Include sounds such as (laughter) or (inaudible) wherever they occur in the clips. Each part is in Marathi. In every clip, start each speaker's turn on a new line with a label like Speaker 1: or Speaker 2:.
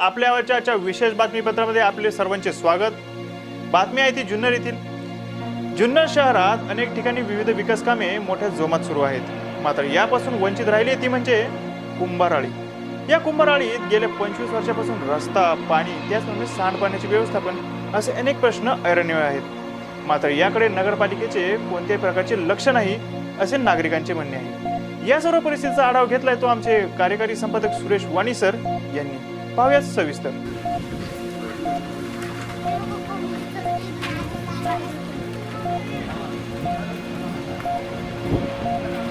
Speaker 1: नमस्कार आपल्या विशेष बातमीपत्रामध्ये आपले सर्वांचे स्वागत. बातमी आहे ती जुन्नर येथील. जुन्नर शहरात अनेक ठिकाणी विविध विकास कामे मोठ्या जोमात सुरू आहेत. मात्र यापासून वंचित राहिली ती म्हणजे कुंभाराळी. या कुंभाराळीत गेल्या पंचवीस वर्षापासून रस्ता पाणी त्याचप्रमाणे सांडपाण्याचे व्यवस्थापन असे अनेक प्रश्न ऐरणीय आहेत. मात्र याकडे नगरपालिकेचे कोणत्याही प्रकारचे लक्ष नाही असे नागरिकांचे म्हणणे आहे. या सर्व परिस्थितीचा आढावा घेतलाय तो आमचे कार्यकारी संपादक सुरेश वाणी सर यांनी. पाहूयात सविस्तर
Speaker 2: Thank you.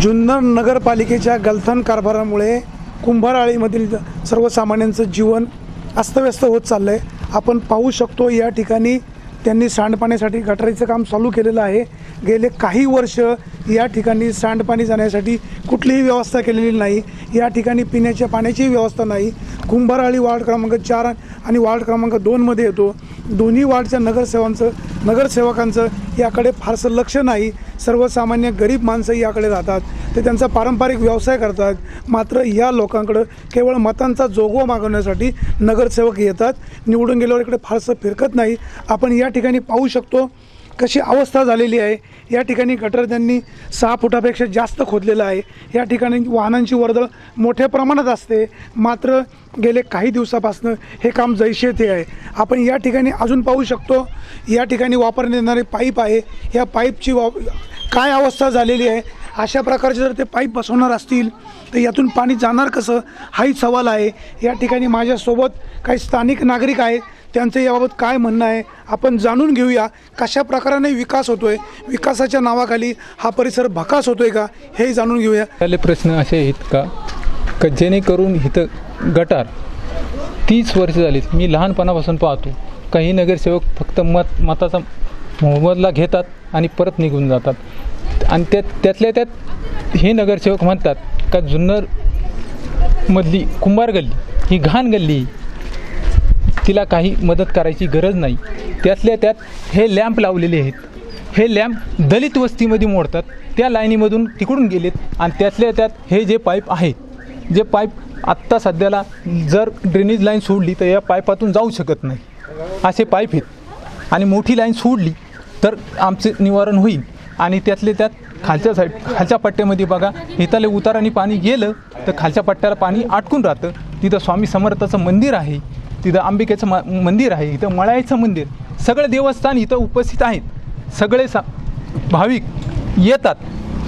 Speaker 3: जुन्नर नगरपालिकेच्या गलथान कारभारामुळे कुंभाराळीमधील सर्वसामान्यांचं जीवन अस्तव्यस्त होत चाललं आहे आपण पाहू शकतो या ठिकाणी त्यांनी सांडपाण्यासाठी गटारीचं काम चालू केलेलं आहे. गेले काही वर्ष या ठिकाणी सांडपाणी जाण्यासाठी कुठलीही व्यवस्था केलेली नाही. या ठिकाणी पिण्याच्या पाण्याचीही व्यवस्था नाही. कुंभाराळी वार्ड क्रमांक चार आणि वार्ड क्रमांक दोनमध्ये येतो. दोन्ही वार्डच्या नगरसेवांचं नगरसेवकांचं याकडे फारसं लक्ष नाही. सर्वसामान्य गरीब माणसं याकडे जातात. ते त्यांचा पारंपरिक व्यवसाय करतात. मात्र या लोकांकडं केवळ मतांचा जोगवा मागवण्यासाठी नगरसेवक येतात. निवडून गेल्यावर इकडे फारसं फिरकत नाही. आपण या ठिकाणी पाहू शकतो कशी अवस्था झालेली आहे या ठिकाणी गटर त्यांनी सहा फुटापेक्षा जास्त खोदलेलं आहे. या ठिकाणी वाहनांची वर्दळ मोठ्या प्रमाणात असते. मात्र गेले काही दिवसापासून हे काम जैसे ते आहे. आपण या ठिकाणी अजून पाहू शकतो या ठिकाणी वापरण्यात येणारे पाईप आहे. या पाईपची वा काय अवस्था झालेली आहे अशा प्रकारचे जर ते पाईप बसवणार असतील तर यातून पाणी जाणार कसं? हाही सवाल आहे. या ठिकाणी माझ्यासोबत काही स्थानिक नागरिक आहेत. त्यांचं याबाबत काय म्हणणं आहे? आपण जाणून घेऊया कशा प्रकाराने विकास होतो आहे विकासाच्या नावाखाली हा परिसर भकास होतो आहे का हे जाणून घेऊया.
Speaker 4: त्याले प्रश्न असे आहेत का का जेणेकरून इथं गटार तीस वर्ष झालीत मी लहानपणापासून पाहतो काही नगरसेवक फक्त मत मताचा मोबदला घेतात आणि परत निघून जातात. आणि त्यात त्यातल्या त्यात हे नगरसेवक म्हणतात का जुन्नर मधली कुंभार गल्ली ही घाण गल्ली तिला काही मदत करायची गरज नाही. त्यातल्या त्यात हे लॅम्प लावलेले आहेत. हे लॅम्प दलित वस्तीमध्ये मोडतात. त्या लाईनीमधून तिकडून गेलेत आणि त्यातल्या त्यात हे जे पाईप आहे जे पाईप आत्ता सध्याला जर ड्रेनेज लाईन सोडली तर या पाईपातून जाऊ शकत नाही. असे पाईप आहेत. आणि मोठी लाईन सोडली तर आमचे निवारण होईल. आणि त्यातले त्यात खालच्या साईड खालच्या पट्ट्यामध्ये बघा हिताले उताराने पाणी गेलं तर खालच्या पट्ट्याला पाणी अटकून राहतं. तिथं स्वामी समर्थाचं मंदिर आहे. तिथं अंबिकेचं म मंदिर आहे इथं मळाईचं मंदिर. सगळे देवस्थान इथं उपस्थित आहेत. सगळे सा भाविक येतात.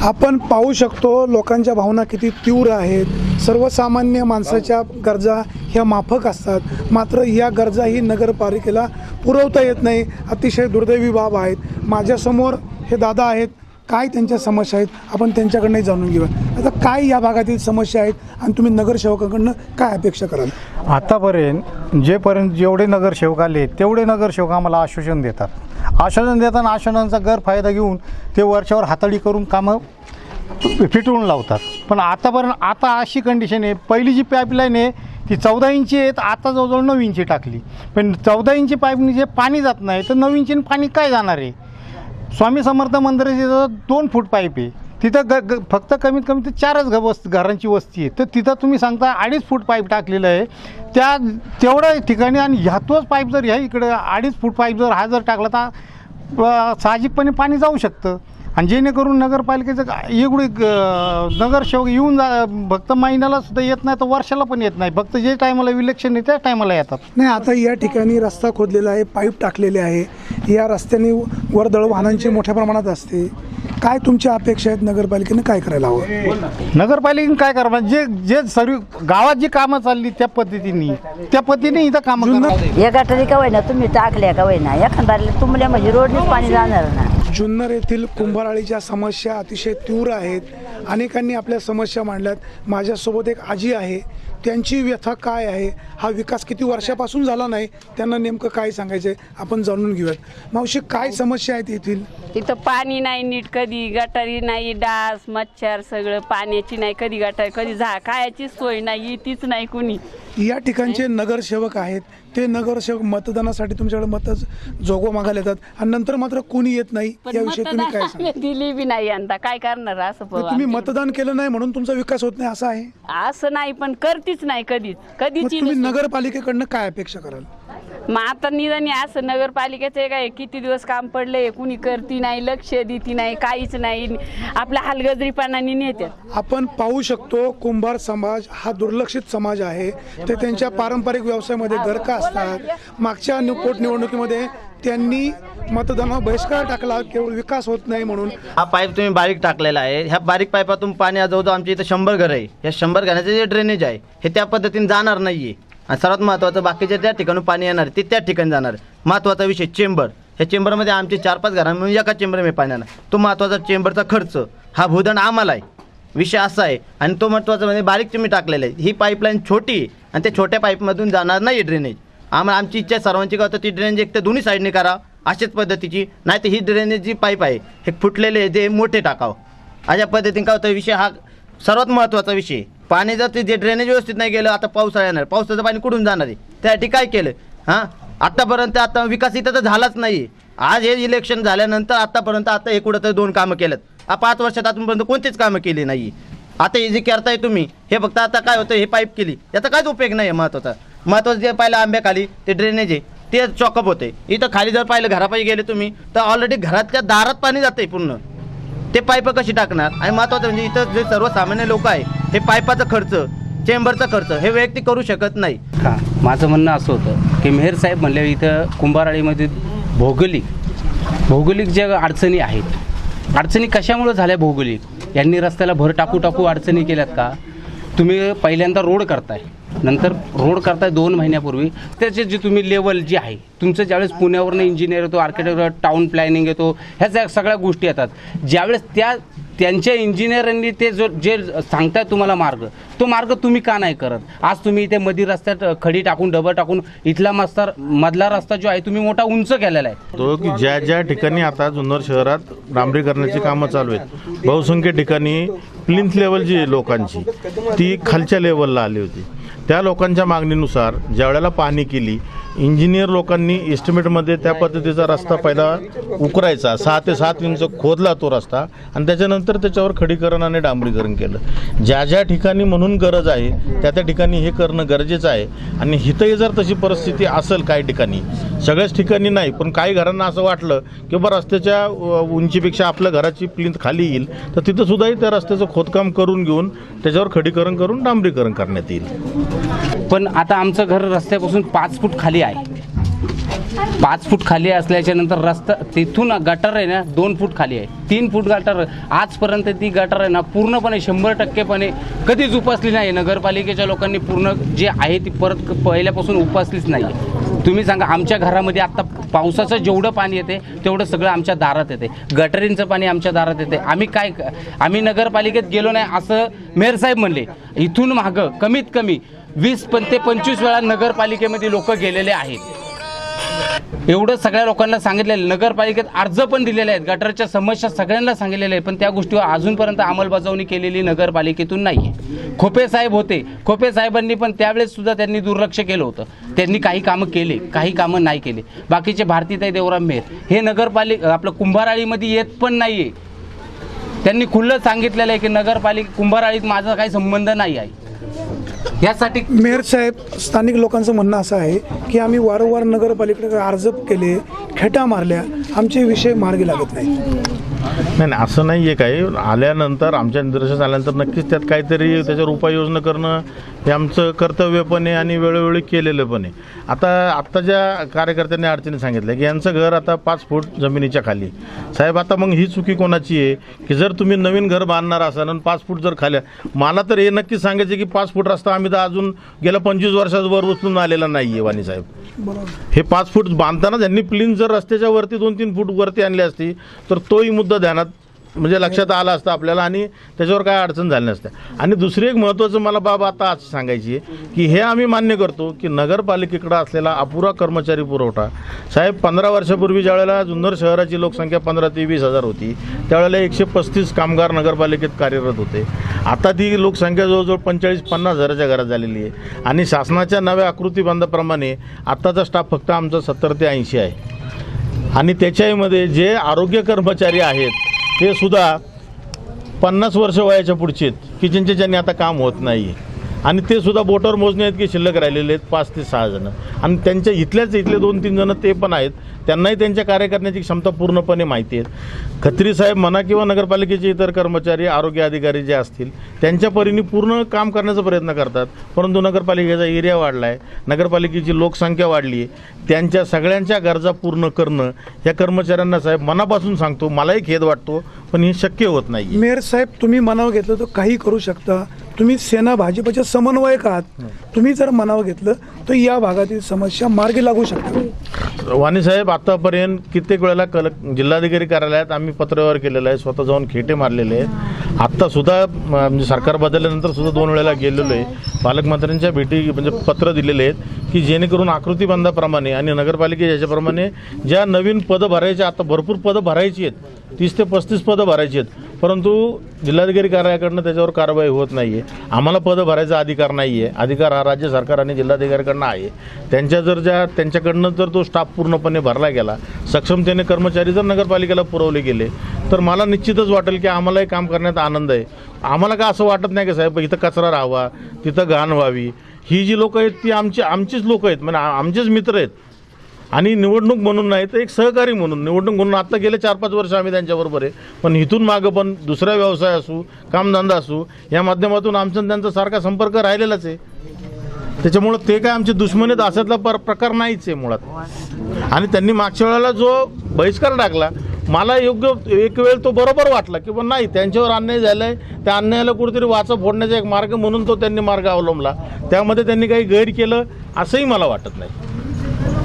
Speaker 3: आपण पाहू शकतो लोकांच्या भावना किती तीव्र आहेत. सर्वसामान्य माणसाच्या गरजा ह्या माफक असतात. मात्र या गरजा ही नगरपालिकेला पुरवता येत नाही. अतिशय दुर्दैवी बाब आहेत. माझ्यासमोर हे दादा आहेत. काय त्यांच्या समस्या आहेत आपण त्यांच्याकडनंही जाणून घेऊया. आता काय या भागातील समस्या आहेत आणि तुम्ही नगरसेवकाकडनं काय अपेक्षा कराल?
Speaker 5: आतापर्यंत जेपर्यंत जेवढे नगरसेवक आले तेवढे नगरसेवक आम्हाला आश्वासन देतात. आश्वासन देताना आश्वासनांचा गैरफायदा घेऊन ते वर्षावर हाताळी करून कामं फिटवून लावतात. पण आतापर्यंत आता अशी कंडिशन आहे पहिली जी पाईपलाईन आहे ती चौदा इंची आहेत आता जवळजवळ नऊ इंची टाकली. पण चौदा इंची पाईपनी जे पाणी जात नाही तर नऊ इंचीने पाणी काय जाणार आहे? स्वामी समर्थ मंदिराची जवळ दोन फूट पाईप आहे. तिथं ग ग फक्त कमीत कमी ते चारच घ वस्त घरांची वस्ती आहे. तर तिथं तुम्ही सांगता अडीच फूट पाईप टाकलेलं आहे. त्या तेवढ्या ठिकाणी आणि ह्यातोच पाईप जर ह्या इकडं अडीच फूट पाईप जर हा जर टाकला तर साहजिकपणे पाणी जाऊ शकतं. आणि जेणेकरून नगरपालिकेचं का- एवढे नगरसेवक येऊन जा फक्त महिन्याला सुद्धा येत नाही तर वर्षाला पण येत नाही. फक्त जे टायमाला इलेक्शन आहे त्या टायमाला येतात.
Speaker 3: नाही आता या ठिकाणी रस्ता खोदलेला आहे पाईप टाकलेले आहे. या रस्त्याने वर्दळ वाहनांची मोठ्या प्रमाणात असते. काय तुमच्या अपेक्षा आहेत नगरपालिकेने काय करायला हवं?
Speaker 5: नगरपालिकेने काय करणार जे जे सर्व गावात जी कामं चालली त्या पद्धतीने त्या पद्धतीने इथं कामं
Speaker 6: या गटारी का होईना तुम्ही टाकल्या का होईना? एखादा तुंबल्या म्हणजे रोडनेच पाणी जाणार ना.
Speaker 3: जुन्नर येथील कुंभाराळीच्या समस्या अतिशय तीव्र आहेत. अनेकांनी आपल्या समस्या मांडल्यात. माझ्यासोबत एक आजी आहे. त्यांची व्यथा काय आहे? हा विकास किती वर्षापासून झाला नाही? त्यांना नेमकं काय सांगायचं आहे आपण जाणून घेऊयात. मावशी काय समस्या आहेत येथील?
Speaker 7: इथं पाणी नाही नीट कधी गटारी नाही डास मच्छर सगळं पाण्याची नाही कधी गटारी कधी झा खायची सोय नाही तीच नाही कुणी.
Speaker 3: या ठिकाणचे नगरसेवक आहेत. ते नगरसेवक मतदानासाठी तुमच्याकडे मत जोगवा मागायला येतात. आणि नंतर मात्र कोणी येत नाही याविषयी तुम्ही काय सांगा (laughs)
Speaker 7: दिली बी नाही यंदा. काय करणार असं
Speaker 3: तुम्ही मतदान केलं नाही म्हणून तुमचा विकास होत नाही असं आहे?
Speaker 7: असं नाही पण करतीच नाही कधीच.
Speaker 3: मग
Speaker 7: कधीच
Speaker 3: तुम्ही नगरपालिकेकडनं काय अपेक्षा कराल?
Speaker 7: मग आता निदानी असं नगरपालिकेचं काय किती दिवस काम पडले कुणी करती नाही लक्ष देती नाही काहीच नाही. आपल्या हलगजरीपणाने नेत्यात.
Speaker 3: आपण पाहू शकतो कुंभार समाज हा दुर्लक्षित समाज आहे. ते त्यांच्या पारंपरिक व्यवसायामध्ये गरका असतात. मागच्या नि- पोटनिवडणुकीमध्ये त्यांनी मतदानावर बहिष्कार टाकला केवळ विकास होत नाही म्हणून.
Speaker 8: हा पाईप तुम्ही बारीक टाकलेला आहे. ह्या बारीक पाईपातून पाणी जवळजवळ आमच्या इथं शंभर घर आहे. या शंभर घराचे जे ड्रेनेज आहे हे त्या पद्धतीने जाणार नाही आहे आणि सर्वात महत्त्वाचं बाकीच्या त्या ठिकाणी पाणी येणार ते त्या ठिकाणी जाणार. महत्त्वाचा विषय चेंबर. ह्या चेंबरमध्ये आमचे चार पाच घरांमध्ये एका चेंबरमध्ये पाणी येणार. तो महत्त्वाचा चेंबरचा खर्च हा भूदंड आम्हाला आहे. विषय असा आहे. आणि तो महत्त्वाचा म्हणजे बारीक तुम्ही टाकलेला आहे. ही पाईपलाईन छोटी आहे आणि त्या छोट्या पाईपमधून जाणार नाही ड्रेनेज. आम्हाला आमची इच्छा सर्वांची का होतं ती ड्रेनेज एक तर दोन्ही साईडने करा अशाच पद्धतीची. नाही तर ही ड्रेनेज जी पाईप आहे हे फुटलेले आहे, ते मोठे टाकावं. अशा पद्धतीने काय होतं विषय हा सर्वात महत्त्वाचा विषय आहे. पाणी जर ते जे ड्रेनेज व्यवस्थित नाही गेलं आता पावसाळा येणार. पावसाचं पाणी कुठून जाणार आहे? त्यासाठी काय केलं? हां? आत्तापर्यंत आता विकास इथं तर झालाच नाही. आज हे इलेक्शन झाल्यानंतर आत्तापर्यंत आता हे कुठं तर दोन कामं केलेत पाच वर्षात आतापर्यंत कोणतीच कामं केली नाही. आता हे जे करताय तुम्ही हे फक्त आता काय होतं? हे पाईप केली. याचा काहीच उपयोग नाही आहे महत्त्वाचा महत्त्वाचं जे पाहिलं आंब्याखाली ते ड्रेनेज आहे ते चॉकअप होते इथं खाली जर पाहिलं घरापाई गेले तुम्ही तर ऑलरेडी घरातल्या दारात पाणी जाते पूर्ण. ते पाईप कशी टाकणार? आणि महत्त्वाचं म्हणजे इथं जे सर्वसामान्य लोक आहे हे पाईपाचा खर्च चेंबरचा खर्च हे वैयक्तिक करू शकत नाही.
Speaker 2: हां माझं म्हणणं असं होतं की मेहर साहेब म्हणले इथं कुंभाराळीमध्ये भौगोलिक भौगोलिक ज्या अडचणी आहेत अडचणी कशामुळे झाल्या भौगोलिक? यांनी रस्त्याला भर टाकू टाकू अडचणी केल्यात का? तुम्ही पहिल्यांदा रोड करताय. नंतर रोड करताय दोन महिन्यापूर्वी. त्याचे जे तुम्ही लेवल जी आहे तुमचं ज्यावेळेस पुण्यावरनं इंजिनियर येतो आर्किटेक्ट टाऊन प्लॅनिंग येतो ह्या ज्या सगळ्या गोष्टी येतात. ज्यावेळेस त्या त्यांच्या इंजिनियरांनी ते जो जे सांगताय तुम्हाला मार्ग तो मार्ग तुम्ही का नाही करत? आज तुम्ही इथे मधी रस्त्यात खडी टाकून डबल टाकून इथला मस्तर मधला रस्ता जो आहे तुम्ही मोठा उंच केलेला आहे.
Speaker 9: तो की ज्या ज्या ठिकाणी आता जुन्नर शहरात डांबरीकरणाची कामं चालू आहेत बहुसंख्य ठिकाणी प्लिंथ लेवल जी आहे लोकांची ती खालच्या लेवलला आली होती. त्या लोकांच्या मागणीनुसार ज्या वेळेला पाहणी केली इंजिनियर लोकांनी एस्टिमेटमध्ये त्या पद्धतीचा रस्ता पहिला उकरायचा. सहा ते सात इंच खोदला तो रस्ता आणि त्याच्यानंतर त्याच्यावर खडीकरण आणि डांबरीकरण केलं. ज्या ज्या ठिकाणी म्हणून गरज आहे त्या त्या ठिकाणी हे करणं गरजेचं आहे. आणि हिथंही जर तशी परिस्थिती असेल काही ठिकाणी सगळ्याच ठिकाणी नाही पण काही घरांना असं वाटलं की बा रस्त्याच्या उंचीपेक्षा आपल्या घराची प्लिंथ खाली येईल तर तिथं सुद्धाही त्या रस्त्याचं खोदकाम करून घेऊन त्याच्यावर खडीकरण करून डांबरीकरण करण्यात येईल.
Speaker 2: पण आता आमचं घर रस्त्यापासून पाच फूट खाली आहे. पाच फूट खाली असल्याच्या नंतर रस्ता तिथून गटर आहे ना दोन फूट खाली आहे. तीन फूट गटर आजपर्यंत ती गटर आहे ना पूर्णपणे शंभर टक्केपणे कधीच उपसली नाही. नगरपालिकेच्या लोकांनी पूर्ण जे आहे ती परत पहिल्यापासून उपसलीच नाही. तुम्ही सांगा आमच्या घरामध्ये आत्ता पावसाचं जेवढं पाणी येते तेवढं सगळं आमच्या दारात येते. गटरींचं पाणी आमच्या दारात येते. आम्ही काय आम्ही नगरपालिकेत गेलो नाही असं मेयर साहेब म्हणले. इथून मागं कमीत कमी वीस पण ते पंचवीस वेळा नगरपालिकेमध्ये लोक गेलेले आहेत. एवढं सगळ्या लोकांना सांगितलेलं नगरपालिकेत अर्ज पण दिलेले आहेत. गटरच्या समस्या सगळ्यांना सांगितलेल्या आहेत. पण त्या गोष्टीवर अजूनपर्यंत अंमलबजावणी केलेली नगरपालिकेतून नाही आहे खोपे साहेब होते. खोपे साहेबांनी पण त्यावेळेस सुद्धा त्यांनी दुर्लक्ष केलं होतं. त्यांनी काही कामं केले काही कामं नाही केले. बाकीचे भारतीताई देवराम मेहर हे नगरपालिका आपलं कुंभाराळीमध्ये येत पण नाही आहे त्यांनी खुल्लं सांगितलेलं आहे की नगरपालिका कुंभाराळीत माझा काही संबंध नाही आहे. यासाठी
Speaker 3: मेयर साहेब स्थानिक लोकांचं म्हणणं असं आहे की आम्ही वारंवार नगरपालिकेकडे अर्ज केले खेटा मारल्या आमचे विषय मार्गी लागत नाही.
Speaker 9: नाही नाही असं नाही आहे काही. आल्यानंतर आमच्या निदर्शनास आल्यानंतर नक्कीच त्यात काहीतरी त्याच्यावर उपाययोजना करणं हे आमचं कर्तव्य पण आहे आणि वेळोवेळी केलेलं पण आहे. आता आत्ताच्या कार्यकर्त्यांनी अडचणी सांगितल्या की यांचं घर आता पाच फूट जमिनीच्या खाली. साहेब आता मग ही चुकी कोणाची आहे? की जर तुम्ही नवीन घर बांधणार असाल आणि पाच फूट जर खाल्या मला तर हे नक्की सांगायचं की पाच फूट रस्ता आम्ही तर अजून गेल्या पंचवीस वर्षात वर उचलून आलेला नाही आहे वाणी साहेब. हे पाच फूट बांधताना त्यांनी प्लीन जर रस्त्याच्या वरती दोन तीन फूट वरती आणली असती तर तोही मुद्दा ध्यानात म्हणजे लक्षात आलं असतं आपल्याला आणि त्याच्यावर काय अडचण झाली नसते आणि दुसरी एक महत्त्वाचं मला बाब आता आज सांगायची आहे की हे आम्ही मान्य करतो की नगरपालिकेकडं असलेला अपुरा कर्मचारी पुरवठा साहेब पंधरा वर्षापूर्वी ज्यावेळेला जुन्नर शहराची लोकसंख्या पंधरा ते वीस हजार होती त्यावेळेला एकशे पस्तीस कामगार नगरपालिकेत कार्यरत होते. आता ती लोकसंख्या जवळजवळ पंचेचाळीस पन्नास हजाराच्या घरात झालेली आहे. आणि शासनाच्या नव्या आकृतीबंधाप्रमाणे आत्ताचा स्टाफ फक्त आमचा सत्तर ते ऐंशी आहे. आणि त्याच्यामध्ये जे आरोग्य कर्मचारी आहेत ते सुद्धा पन्नास वर्ष वयाच्या पुढचे आहेत की ज्यांचे ज्यांनी आता काम होत नाही आहे आणि ते सुद्धा बोटावर मोजणे आहेत की शिल्लक राहिलेले आहेत पाच ते सहा जण. आणि त्यांच्या इथल्याच इथले दोन तीन जणं ते पण आहेत. त्यांनाही त्यांच्या कार्य करण्याची क्षमता पूर्णपणे माहिती आहे. खत्री साहेब म्हणा किंवा नगरपालिकेचे इतर कर्मचारी आरोग्य अधिकारी जे असतील त्यांच्या परीने पूर्ण काम करण्याचा प्रयत्न करतात. परंतु नगरपालिकेचा एरिया वाढला आहे नगरपालिकेची लोकसंख्या वाढली आहे. त्यांच्या सगळ्यांच्या गरजा पूर्ण करणं या कर्मचाऱ्यांना साहेब मनापासून सांगतो. मलाही खेद वाटतो पण हे शक्य होत नाही
Speaker 3: मेयर साहेब तुम्ही मनावर घेतलं तर काही करू शकता. तुम्ही सेना भाजपचे समन्वयक आहात. तुम्ही जर मनावर घेतलं तर या भागातील समस्या मार्गी लागू शकतात.
Speaker 9: वाणी साहेब आतापर्यंत कित्येक वेळेला कल जिल्हाधिकारी कार्यालयात आम्ही पत्रव्यवहार केलेला आहे स्वतः जाऊन खेटे मारलेले आहेत. आत्ता सुद्धा म्हणजे सरकार बदलल्यानंतर सुद्धा दोन वेळेला गेलेलो आहे. पालकमंत्र्यांच्या भेटी म्हणजे पत्र दिलेले आहेत की जेणेकरून आकृतीबंधाप्रमाणे आणि नगरपालिकेच्या याच्याप्रमाणे ज्या नवीन पदं भरायची आता भरपूर पदं भरायची आहेत तीस ते पस्तीस पदं भरायची आहेत परंतु जिल्हाधिकारी कार्यालयाकडनं त्याच्यावर कारवाई होत नाही आहे आम्हाला पदं भरायचा अधिकार नाही आहे अधिकार हा राज्य सरकार आणि जिल्हाधिकाऱ्याकडनं आहे. त्यांच्या जर ज्या त्यांच्याकडनं जर तो स्टाफ पूर्णपणे भरला गेला सक्षमतेने कर्मचारी जर नगरपालिकेला पुरवले गेले तर मला निश्चितच वाटेल की आम्हालाही काम करण्यात आनंद आहे. आम्हाला का असं वाटत नाही की साहेब इथं कचरा राहावा तिथं घाण व्हावी? ही जी लोकं आहेत ती आमची आमचीच लोकं आहेत. म्हणजे आमचेच मित्र आहेत. आणि निवडणूक म्हणून नाही तर एक सहकारी म्हणून. निवडणूक म्हणून आत्ता गेले चार पाच वर्ष आम्ही त्यांच्याबरोबर आहे. पण इथून मागं पण दुसरा व्यवसाय असू कामधंदा असू या माध्यमातून आमचा त्यांचा सारखा संपर्क राहिलेलाच आहे. त्याच्यामुळं ते काय आमचे दुश्मनीत आहेत पर प्रकार नाहीच आहे मुळात. आणि त्यांनी मागच्या वेळेला जो बहिष्कार टाकला मला योग्य एक वेळ तो बरोबर वाटला की पण नाही त्यांच्यावर अन्याय झाला आहे त्या अन्यायाला कुठेतरी वाचा फोडण्याचा एक मार्ग म्हणून तो त्यांनी मार्ग अवलंबला. त्यामध्ये त्यांनी काही गैर केलं असंही मला वाटत नाही.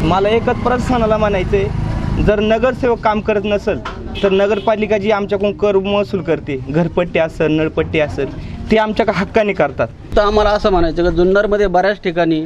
Speaker 10: मला एकच प्रशासनाला म्हणायचंय जर नगरसेवक काम करत नसेल तर नगरपालिका जी आमच्याकडून कर महसूल करते घरपट्टी असेल नळपट्टी असेल ते आमच्या हक्काने करतात.
Speaker 11: तर आम्हाला असं म्हणायचं की जुन्नरमध्ये बऱ्याच ठिकाणी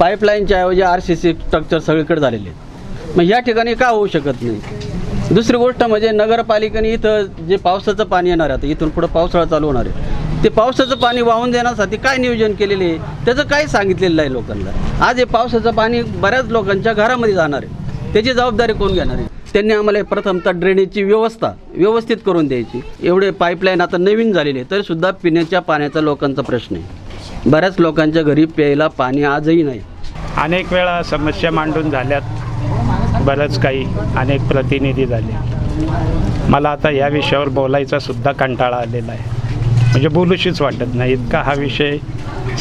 Speaker 11: पाईपलाईनच्या ऐवजी आर सी सी स्ट्रक्चर सगळीकडे झालेले आहेत. मग या ठिकाणी का होऊ शकत नाही? दुसरी गोष्ट म्हणजे नगरपालिकेने इथं जे पावसाचं पाणी येणार आहे आता इथून पुढं पावसाळा चालू होणार आहे. ते पावसाचं पाणी वाहून देण्यासाठी काय नियोजन केलेले आहे त्याचं काय सांगितलेलं आहे लोकांना. आज हे पावसाचं पाणी बऱ्याच लोकांच्या घरामध्ये जाणार आहे. त्याची जबाबदारी कोण घेणार आहे? त्यांनी आम्हाला प्रथमतः ड्रेनेजची व्यवस्था व्यवस्थित करून द्यायची. एवढे पाईपलाईन आता नवीन झालेले आहे तरीसुद्धा पिण्याच्या पाण्याचा लोकांचा प्रश्न आहे. बऱ्याच लोकांच्या घरी प्यायला पाणी आजही नाही.
Speaker 12: अनेक वेळा समस्या मांडून झाल्यात. बरंच काही अनेक प्रतिनिधी झाले. मला आता या विषयावर बोलायचा सुद्धा कंटाळा आलेला आहे. म्हणजे बोलूशीच वाटत नाही. इतका हा विषय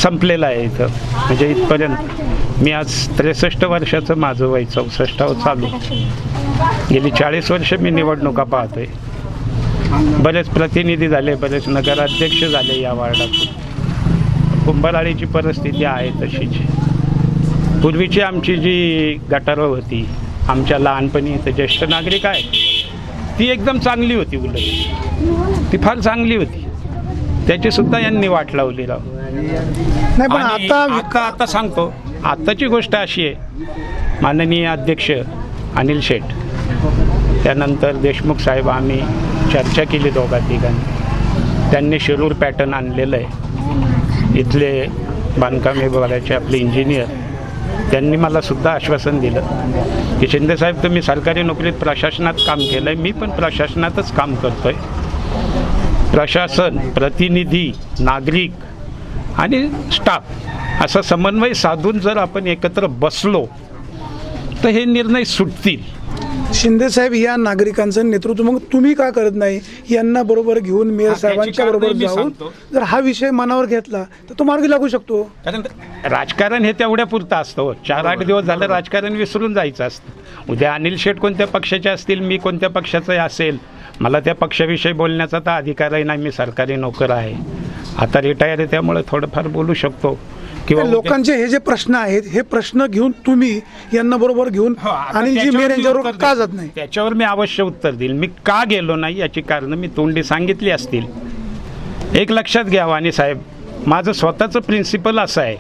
Speaker 12: संपलेला आहे इथं. म्हणजे इथपर्यंत मी आज त्रेसष्ट वर्षाचं माझं वय चौसष्टावं चालू. गेली चाळीस वर्ष मी निवडणुका पाहतोय. बरेच प्रतिनिधी झाले बरेच नगराध्यक्ष झाले या वार्डातून. कुंभराळीची परिस्थिती आहे तशीच. पूर्वीची आमची जी गटारं होती आमच्या लहानपणी इथं ज्येष्ठ नागरिक आहेत ती एकदम चांगली होती उलट. ती फार चांगली होती. त्याची सुद्धा यांनी वाट लावली राव.
Speaker 3: नाही पण
Speaker 12: आणि
Speaker 3: आता
Speaker 12: आता आता सांगतो आत्ताची गोष्ट अशी आहे. माननीय अध्यक्ष अनिल शेठ त्यानंतर देशमुख साहेब आम्ही चर्चा केली दोघा तिघांनी. त्यांनी शिरूर पॅटर्न आणलेलं आहे. इथले बांधकाम विभागाचे आपले इंजिनियर त्यांनी मला सुद्धा आश्वासन दिलं की शिंदेसाहेब तुम्ही सरकारी नोकरीत प्रशासनात काम केलं आहे मी पण प्रशासनातच काम करतो आहे प्रशासन प्रतिनिधी नागरिक आणि स्टाफ असा समन्वय साधून जर आपण एकत्र बसलो तर हे निर्णय सुटतील.
Speaker 3: शिंदे साहेब या नागरिकांचं नेतृत्व मग तुम्ही का करत नाही? यांना बरोबर घेऊन मेयर साहेबांच्या बरोबर जाऊन. जर हा विषय मनावर घेतला तर तो मार्गी लागू शकतो.
Speaker 12: कारण राजकारण हे तेवढ्या पुरतं असतं हो. चार आठ दिवस झालं राजकारण विसरून जायचं असतं. उद्या अनिल शेठ कोणत्या पक्षाचे असतील मी कोणत्या पक्षाचं असेल मला त्या पक्षाविषयी बोलण्याचा तर अधिकारही नाही. मी सरकारी नोकर आहे. आता रिटायर आहे त्यामुळे थोडंफार बोलू शकतो. किंवा
Speaker 3: लोकांचे हे जे प्रश्न आहेत हे प्रश्न घेऊन तुम्ही यांना बरोबर घेऊन
Speaker 12: हो,
Speaker 3: आणि जी
Speaker 12: त्याच्यावर
Speaker 3: मेयर
Speaker 12: मी
Speaker 3: यांच्यावर का. जात नाही?
Speaker 12: त्याच्यावर मी अवश्य उत्तर देईल. मी का गेलो नाही याची कारणं मी तोंडी सांगितली असतील. एक लक्षात घ्या वाणी साहेब माझं स्वतःचं प्रिन्सिपल असं आहे.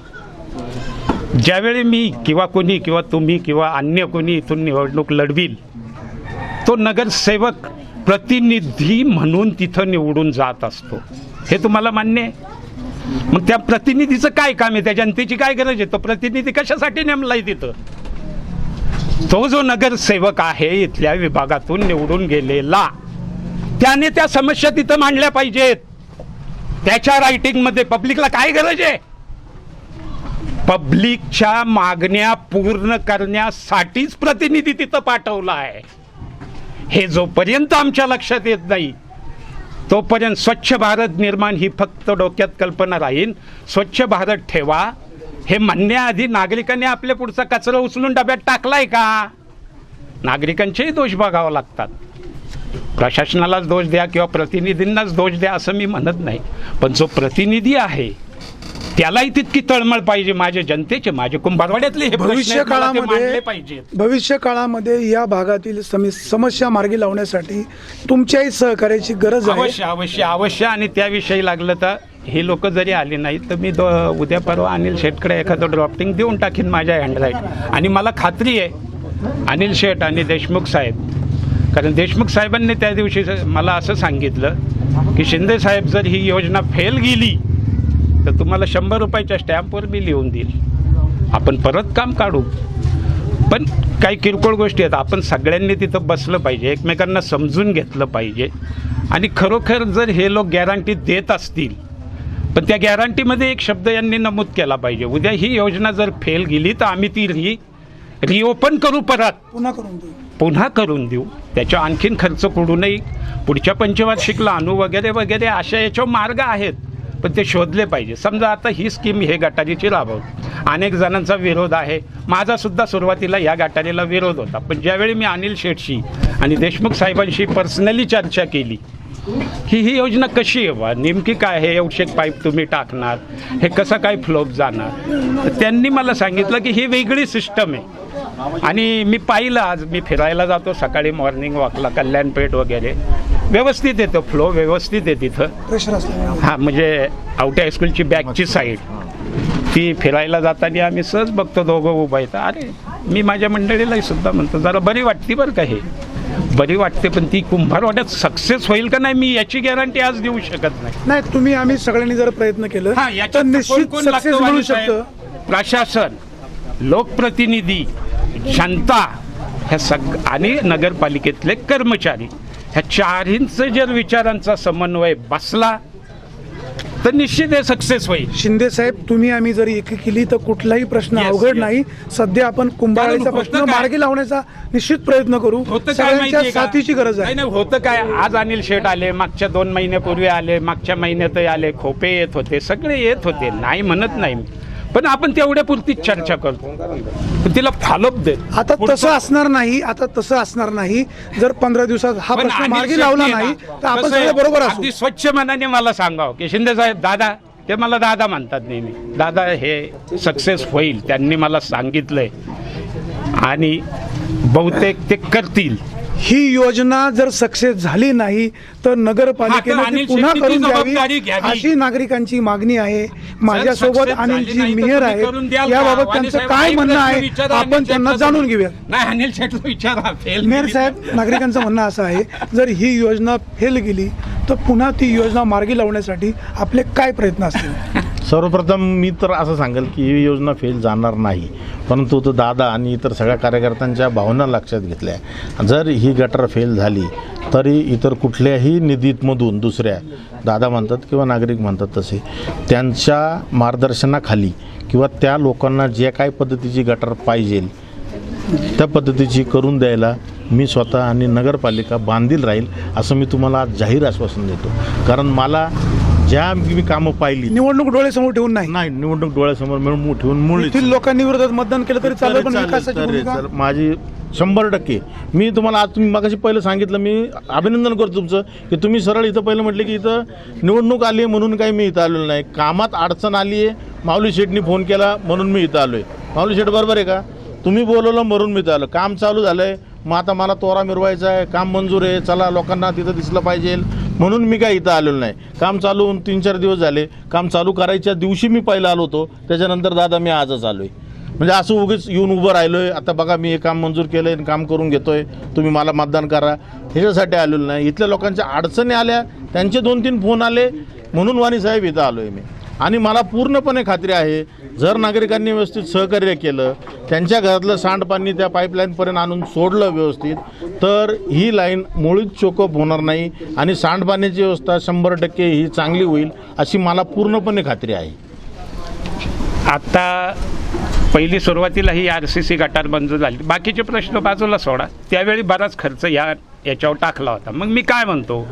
Speaker 12: ज्यावेळी मी किंवा कोणी किंवा तुम्ही किंवा अन्य कोणी इथून निवडणूक लढवील तो नगरसेवक प्रतिनिधी म्हणून तिथं निवडून जात असतो. हे तुम्हाला मान्य आहे? मग त्या प्रतिनिधीचं काय काम आहे? त्या जनतेची काय गरज आहे? तो प्रतिनिधी कशासाठी नेमलाय तिथं? तो जो नगरसेवक आहे इथल्या विभागातून निवडून गेलेला त्याने त्या समस्या तिथं मांडल्या पाहिजेत. त्याच्या रायटिंगमध्ये पब्लिकला काय गरज आहे? पब्लिकच्या मागण्या पूर्ण करण्यासाठीच प्रतिनिधी तिथं पाठवला आहे हे जोपर्यंत आमच्या लक्षात येत नाही तोपर्यंत स्वच्छ भारत निर्माण ही फक्त डोक्यात कल्पना राहील. स्वच्छ भारत ठेवा. हे म्हणण्याआधी नागरिकांनी आपल्या पुढचा कचरा उचलून डब्यात टाकलाय का? नागरिकांचेही दोष बघावे लागतात. प्रशासनालाच दोष द्या किंवा प्रतिनिधींनाच दोष द्या असं मी म्हणत नाही. पण जो प्रतिनिधी आहे त्यालाही तितकी तळमळ पाहिजे माझ्या जनतेचे माझे कुंभारवाड्यातले हे
Speaker 3: भविष्य काळामध्ये
Speaker 12: पाहिजेत.
Speaker 3: भविष्य काळामध्ये या भागातील समी- समस्या मार्गी लावण्यासाठी तुमच्याही सहकार्याची गरज आहे.
Speaker 12: अवश्य अवश्य अवश्य. आणि त्याविषयी लागलं तर हे लोक जरी आले नाही तर मी दो उद्या परवा अनिल शेटकडे एखादं ड्रॉफ्टिंग देऊन टाकीन माझ्या हँडराईट आणि मला खात्री आहे अनिल शेठ आणि देशमुख साहेब. कारण देशमुख साहेबांनी त्या दिवशी मला असं सांगितलं की शिंदे साहेब जर ही योजना फेल गेली तर तुम्हाला शंभर रुपयाच्या स्टॅम्पवर मी लिहून देईल. आपण परत काम काढू. पण काही किरकोळ गोष्टी आहेत. आपण सगळ्यांनी तिथं बसलं पाहिजे. एकमेकांना समजून घेतलं पाहिजे. आणि खरोखर जर हे लोक गॅरंटी देत असतील पण त्या गॅरंटीमध्ये एक शब्द यांनी नमूद केला पाहिजे. उद्या ही योजना जर फेल गेली तर आम्ही ती री रिओपन करू परत.
Speaker 3: पुन्हा करून देऊ.
Speaker 12: पुन्हा करून देऊ. त्याच्या आणखीन खर्च पडूनही पुढच्या पंचवार्षिकला आणू वगैरे वगैरे अशा याच्यावर मार्ग आहेत. पण ते शोधले पाहिजे. समजा आता ही स्कीम हे गटारीची राबवत अनेक जणांचा विरोध आहे. माझासुद्धा सुरुवातीला या गटारीला विरोध होता. पण ज्यावेळी मी अनिल शेठशी आणि देशमुख साहेबांशी पर्सनली चर्चा केली की ही योजना कशी आहे बा नेमकी काय हे एवढे पाईप तुम्ही टाकणार? हे कसं काय फ्लोप जाणार? त्यांनी मला सांगितलं की ही वेगळी सिस्टम आहे. आणि मी पाहिलं आज मी फिरायला जातो सकाळी मॉर्निंग वॉकला कल्याणपेठ वगैरे. व्यवस्थित येतो फ्लो व्यवस्थित आहे तिथं. हां म्हणजे आवटे हायस्कूलची बॅकची साईड ती फिरायला जाताना आम्ही सहज बघतो दोघं उभं येतं अरे मी माझ्या मंडळीलाही सुद्धा म्हणतो जरा बरी वाटते बरं का हे. बरी वाटते पण ती कुंभारवाड्यात सक्सेस होईल का नाही मी याची गॅरंटी आज देऊ शकत नाही.
Speaker 3: नाही तुम्ही आम्ही सगळ्यांनी जर प्रयत्न केलं
Speaker 12: हा
Speaker 3: निश्चित
Speaker 12: प्रशासन लोकप्रतिनिधी जनता ह्या सग आणि नगरपालिकेतले कर्मचारी. ह्या चारहींचं जर विचारांचा समन्वय बसला तर निश्चित हे सक्सेस होईल.
Speaker 3: शिंदे साहेब तुम्ही आम्ही जर एक केली तर कुठलाही प्रश्न
Speaker 12: Yes,
Speaker 3: अवघड
Speaker 12: yes.
Speaker 3: नाही. सध्या आपण कुंभाराचा
Speaker 12: कारण
Speaker 3: प्रश्न
Speaker 12: होतं काय?
Speaker 3: मार्गी लावण्याचा निश्चित प्रयत्न करू.
Speaker 12: होतं काय
Speaker 3: सगळ्यांच्या
Speaker 12: माहितीये का?
Speaker 3: साथीची गरज
Speaker 12: नाही
Speaker 3: आहे
Speaker 12: नाही होतं काय? आज अनिल शेठ आले मागच्या दोन महिन्यापूर्वी आले मागच्या महिन्यातही आले खोपे येत होते सगळे येत होते. नाही म्हणत नाही मी. पण आपण तेवढ्या पुरतीच चर्चा करतो. पण तिला फॉलोअप देत.
Speaker 3: आता तसं असणार नाही आता तसं असणार नाही. जर पंधरा दिवसात हा
Speaker 12: पण
Speaker 3: प्रश्न मार्गी
Speaker 12: शेट्टी
Speaker 3: लावला नाही तर आपण
Speaker 12: कसं आहे,
Speaker 3: सगळे बरोबर असू.
Speaker 12: अगदी स्वच्छ मनाने मला सांगावं. की शिंदे साहेब दादा ते मला दादा म्हणतात नेहमी. दादा हे सक्सेस होईल त्यांनी मला सांगितलंय. आणि बहुतेक ते करतील.
Speaker 3: ही योजना जर सक्सेस झाली नाही तर नगरपालिकेने ती पुन्हा करून द्यावी. अशी नागरिकांची मागणी आहे माझ्यासोबत अनिलजी
Speaker 12: द्याल का?
Speaker 3: याबाबत त्यांचं काय म्हणणं आहे आपण त्यांना. जाणून घेऊया
Speaker 12: नाही अनिल गेली
Speaker 3: साहेब नागरिकांचं म्हणणं असं आहे जर ही योजना फेल गेली तर पुन्हा ती योजना मार्गी लावण्यासाठी आपले काय प्रयत्न असतील
Speaker 9: सर्वप्रथम मी तर असं सांगेल की ही योजना फेल जाणार नाही. परंतु तो दादा आणि इतर सगळ्या कार्यकर्त्यांच्या भावना लक्षात घेतल्या. जर ही गटर फेल झाली तरी इतर कुठल्याही निधीतमधून दुसऱ्या दादा म्हणतात किंवा नागरिक म्हणतात तसे त्यांच्या मार्गदर्शनाखाली किंवा त्या लोकांना जे काय पद्धतीची गटर पाहिजे त्या पद्धतीची करून द्यायला मी स्वतः आणि नगरपालिका बांधील राहील असं मी तुम्हाला आज जाहीर आश्वासन देतो. कारण मला ज्या मी कामं पाहिली
Speaker 3: निवडणूक डोळ्यासमोर ठेवून नाही.
Speaker 9: नाही निवडणूक डोळ्यासमोर मिळून ठेवून
Speaker 3: येथील लोकांनी विरोधात मतदान केलं तरी चालेल पण विकासाची भूमिका.
Speaker 9: माझी शंभर टक्के. मी तुम्हाला आज तुम्ही मगाशी पहिलं सांगितलं मी अभिनंदन करतो तुमचं की तुम्ही सरळ इथं पहिलं म्हटले की इथं निवडणूक आली आहे म्हणून काही मी इथं आलेलो नाही. कामात अडचण आली आहे माऊली शेठनी फोन केला म्हणून मी इथं आलो आहे माऊली शेठ बरोबर आहे का? तुम्ही बोलवलं म्हणून मी इथं आलो. काम चालू झालं आहे मग आता मला तोरा मिरवायचा आहे काम मंजूर आहे. चला लोकांना तिथं दिसलं पाहिजे. म्हणून मी काय इथं आलेलो नाही. काम चालू होऊन तीन चार दिवस झाले. काम चालू करायच्या दिवशी मी पहिला आलो होतो. त्याच्यानंतर दादा मी आजच आलो आहे म्हणजे असं उगीच येऊन उभं राहिलो आहे आता बघा मी हे काम मंजूर केलं आहे काम करून घेतो आहे तुम्ही मला मतदान करा. ह्याच्यासाठी आलेलो नाही. इथल्या लोकांच्या अडचणी आल्या. त्यांचे दोन तीन फोन आले. म्हणून वाणी साहेब इथं आलो आहे मी. आणि मला पूर्णपणे खात्री आहे जर नागरिकांनी व्यवस्थित सहकार्य केलं त्यांच्या घरातलं सांडपाणी त्या पाईपलाईनपर्यंत आणून सोडलं व्यवस्थित तर ही लाईन मुळीच चोकअप होणार नाही आणि सांडपाण्याची व्यवस्था शंभर टक्के ही चांगली होईल अशी मला पूर्णपणे खात्री आहे.
Speaker 12: आता पहिली सुरुवातीला ही आर सी सी गटार बंद झाली. बाकीचे प्रश्न बाजूला सोडा. त्यावेळी बराच खर्च या याच्यावर टाकला होता. मग मी काय म्हणतो?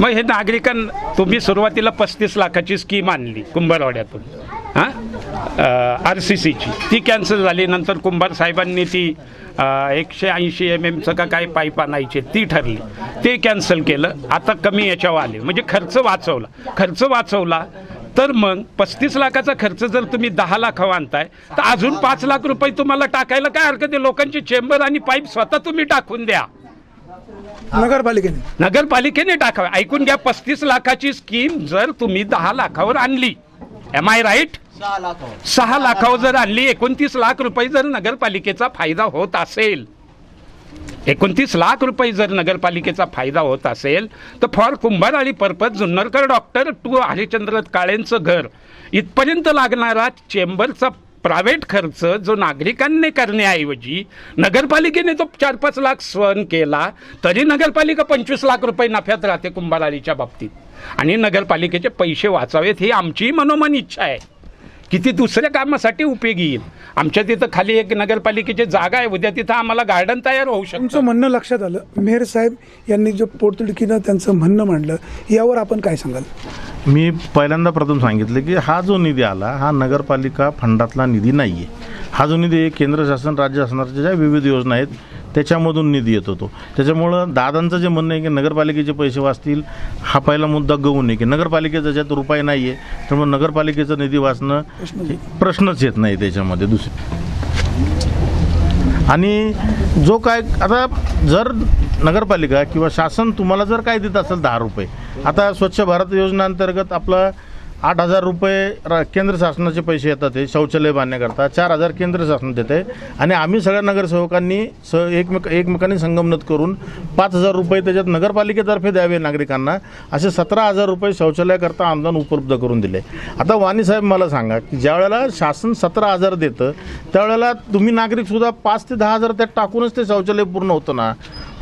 Speaker 12: मग हे नागरिकां तुम्ही सुरुवातीला पस्तीस लाखाची स्कीम आणली कुंभारवाड्यातून. हां? आर सी सीची ती कॅन्सल झाली. नंतर कुंभार साहेबांनी ती एकशे ऐंशी एम एमचं का काय पाईप आणायचे ती ठरली. ते कॅन्सल केलं. आता कमी याच्यावर आले. म्हणजे खर्च वाचवला. खर्च वाचवला तर मग पस्तीस लाखाचा खर्च जर तुम्ही दहा लाखावर आणताय तर अजून पाच लाख रुपये तुम्हाला टाकायला काय हरकत आहे? लोकांचे चेंबर आणि पाईप स्वतः तुम्ही टाकून द्या.
Speaker 3: नगरपालिकेने.
Speaker 12: नगरपालिकेने टाकावे. ऐकून घ्या पस्तीस लाखाची स्कीम जर तुम्ही दहा लाखावर आणली. एम आय राईट सहा लाखावर. जर आणली एकोणतीस लाख रुपये जर नगरपालिकेचा फायदा होत असेल. एकोणतीस लाख रुपये जर नगरपालिकेचा फायदा होत असेल तर for Kumbharali purpose Junnarkar doctor to Harishchandra काळेंचं घर. इथपर्यंत लागणारा चेंबरचा प्रायव्हेट खर्च जो नागरिकांनी करण्याऐवजी नगरपालिकेने तो चार पाच लाख सहन केला तरी नगरपालिका पंचवीस लाख रुपये नफ्यात राहते कुंभारआळीच्या बाबतीत. आणि नगरपालिकेचे पैसे वाचावेत ही आमची मनोमन इच्छा आहे. की ती दुसऱ्या कामासाठी उपयोगी येईल. आमच्या तिथं खाली एक नगरपालिकेची जागा आहे उद्या तिथं आम्हाला गार्डन तयार होऊ शकतं.
Speaker 3: तुमचं म्हणणं लक्षात आलं. मेहर साहेब यांनी जो पोटतिडकीनं त्यांचं म्हणणं मांडलं यावर आपण काय सांगाल?
Speaker 9: मी पहिल्यांदा प्रथम सांगितलं की हा जो निधी आला हा नगरपालिका फंडातला निधी नाही आहे हा जो निधी केंद्र शासन राज्य शासनाच्या ज्या विविध योजना आहेत त्याच्यामधून निधी येत होतो. त्याच्यामुळं दादांचं जे म्हणणं आहे की नगरपालिकेचे पैसे वाचतील हा पहिला मुद्दा गौण आहे की नगरपालिकेचा ज्यात रुपये नाही आहे त्यामुळे नगरपालिकेचा निधी वाचणं प्रश्नच येत नाही त्याच्यामध्ये दुसरे. आणि जो काय आता जर नगरपालिका किंवा शासन तुम्हाला जर काय देत असेल दहा रुपये आता स्वच्छ भारत योजनेअंतर्गत आपलं आठ हजार रुपये रा केंद्र शासनाचे पैसे येतात ते शौचालय बांधण्याकरता. चार हजार केंद्र शासन देते. आणि आम्ही सगळ्या नगरसेवकांनी स एकमेक एकमेकांनी संगमनत करून पाच हजार रुपये त्याच्यात नगरपालिकेतर्फे द्यावे नागरिकांना. असे सतरा हजार रुपये शौचालयाकरता अनुदान उपलब्ध करून दिले. आता वाणी साहेब मला सांगा की ज्या वेळेला शासन सतरा हजार देतं त्यावेळेला तुम्ही नागरिकसुद्धा पाच ते दहा हजार त्यात टाकूनच ते शौचालय पूर्ण होतं ना?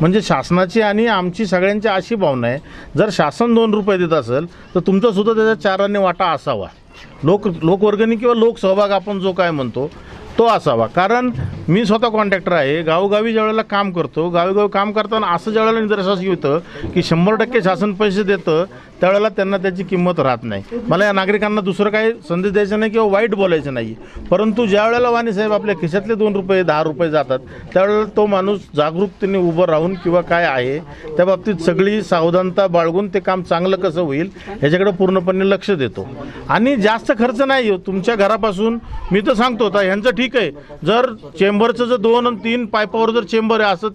Speaker 9: म्हणजे शासनाची आणि आमची सगळ्यांची अशी भावना आहे जर शासन दोन रुपये देत असेल तर तुमचासुद्धा त्याचा त्याच्यात चारांनी वाटा असावा. लोक लोकवर्गणी किंवा लोकसहभाग आपण जो काय म्हणतो तो असावा. कारण मी स्वतः कॉन्ट्रॅक्टर आहे. गावोगावी ज्यावेळेला काम करतो गावोगावी काम करताना असं ज्या वेळेला निदर्शनास येतं की शंभर टक्के शासन पैसे देतं त्यावेळेला त्यांना त्याची किंमत राहत नाही. मला या नागरिकांना दुसरं काही संदेश द्यायचा नाही किंवा वाईट बोलायचं नाही. परंतु ज्या वेळेला वाणी साहेब आपल्या खिशातले दोन रुपये दहा रुपये जातात त्यावेळेला तो माणूस जागरूकतेने उभं राहून किंवा काय आहे त्या बाबतीत सगळी सावधानता बाळगून ते काम चांगलं कसं होईल ह्याच्याकडे पूर्णपणे लक्ष देतो. आणि जास्त खर्च नाही हो तुमच्या घरापासून मी तर सांगतो आता ह्यांचं ठीक आहे. जर चेंबरचं जर दोन आणि तीन पायपावर जर चेंबर आहे असं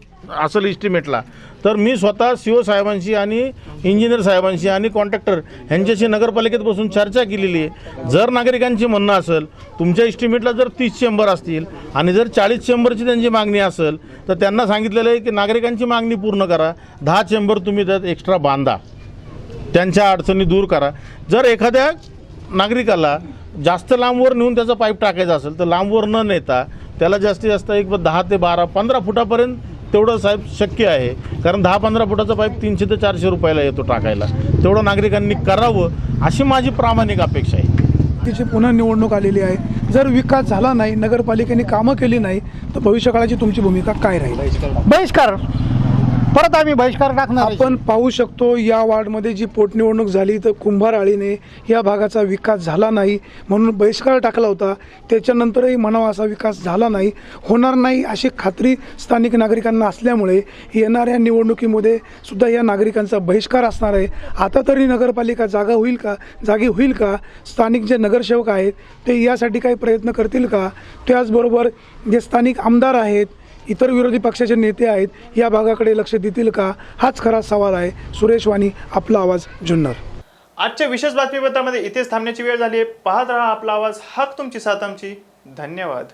Speaker 9: असेल इस्टिमेटला तर मी स्वतः सी ओ साहेबांशी आणि इंजिनियर साहेबांशी आणि कॉन्ट्रॅक्टर ह्यांच्याशी नगरपालिकेत बसून चर्चा केलेली आहे. जर नागरिकांची म्हणणं असेल तुमच्या इस्टिमेटला जर तीस चेंबर असतील आणि जर चाळीस चेंबरची त्यांची मागणी असेल तर त्यांना सांगितलेलं आहे की नागरिकांची मागणी पूर्ण करा. दहा चेंबर तुम्ही त्यात एक्स्ट्रा बांधा. त्यांच्या अडचणी दूर करा. जर एखाद्या नागरिकाला जास्त लांबवर नेऊन त्याचा पाईप टाकायचा असेल तर लांबवर न नेता त्याला जास्तीत जास्त एक दहा ते बारा पंधरा फुटापर्यंत तेवढं साहेब शक्य आहे. कारण दहा पंधरा फुटाचा पाईप तीनशे ते चारशे रुपयाला येतो टाकायला. तेवढं नागरिकांनी करावं अशी माझी प्रामाणिक अपेक्षा आहे.
Speaker 3: तिची पुन्हा निवडणूक आलेली आहे. जर विकास झाला नाही नगरपालिकेने कामं केली नाही तर भविष्यकाळाची तुमची भूमिका काय राहील?
Speaker 5: बहिष्कार. परत आम्ही बहिष्कार टाकणार
Speaker 3: आपण पाहू शकतो या वार्डमध्ये जी पोटनिवडणूक झाली तर कुंभार आळीने या भागाचा विकास झाला नाही म्हणून बहिष्कार टाकला होता. त्याच्यानंतरही म्हणावा असा विकास झाला नाही होणार नाही अशी खात्री स्थानिक नागरिकांना असल्यामुळे येणाऱ्या निवडणुकीमध्ये सुद्धा या नागरिकांचा बहिष्कार असणार आहे. आता तरी नगरपालिका जागा होईल का जागी होईल का? स्थानिक जे नगरसेवक आहेत ते यासाठी काही प्रयत्न करतील का? त्याचबरोबर जे स्थानिक आमदार आहेत इतर विरोधी पक्षाचे नेते आहेत या भागाकडे लक्ष देतील का? हाच खरा सवाल आहे. सुरेश वाणी आपला आवाज जुन्नर.
Speaker 1: आजच्या विशेष बातमीपत्रामध्ये इथेच थांबण्याची वेळ झाली आहे. पाहत राहा आपला आवाज हक तुमची साथ आमची. धन्यवाद.